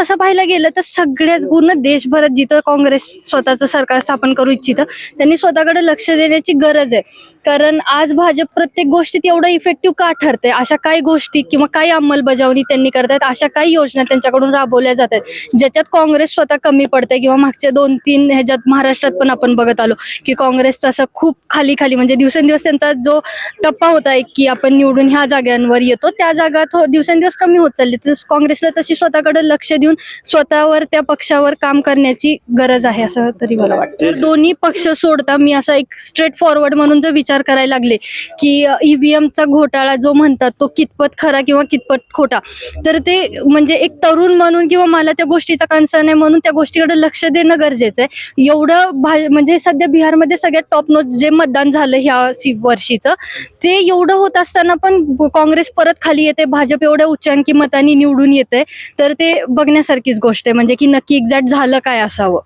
तसं पाहायला गेलं तर सगळ्याच पूर्ण देशभरात जिथं काँग्रेस स्वतःचं सरकार स्थापन करू इच्छितं त्यांनी स्वतःकडे लक्ष देण्याची गरज आहे. कारण आज भाजप प्रत्येक गोष्टीत एवढं इफेक्टिव्ह का ठरते अशा काही गोष्टी किंवा काही अंमलबजावणी त्यांनी करतात अशा काही योजना त्यांच्याकडून राबवल्या जात आहेत ज्याच्यात काँग्रेस स्वतः कमी पडते किंवा मागच्या दोन तीन ह्याच्यात महाराष्ट्रात पण आपण बघत आलो की काँग्रेस तसं खूप खाली खाली म्हणजे दिवसेंदिवस त्यांचा जो टप्पा होता एक की आपण निवडून ह्या जागांवर येतो त्या जागा दिवसेंदिवस कमी होत चालली. तर काँग्रेसला तशी स्वतःकडे लक्ष देऊन स्वतःवर त्या पक्षावर काम करण्याची गरज आहे असं तरी मला वाटतं. दोन्ही पक्ष सोडता मी असा एक स्ट्रेट फॉरवर्ड म्हणून जर विचार करायला लागले की ईव्हीएमचा घोटाळा जो म्हणतात तो कितपत खरा किंवा कितपत खोटा तर ते म्हणजे एक तरुण म्हणून किंवा मला त्या गोष्टीचा कन्सर्न आहे म्हणून त्या गोष्टीकडे लक्ष देणं गरजेचं आहे. एवढं भा म्हणजे सध्या बिहारमध्ये सगळ्यात टॉप नोट जे मतदान झालं ह्या वर्षीचं ते एवढं होत असताना पण काँग्रेस परत खाली येते भाजप एवढ्या उच्चांकी मतांनी निवडून येते तर ते बघण्यासारखीच गोष्ट आहे. म्हणजे की नक्की एक्झॅक्ट झालं काय असावं?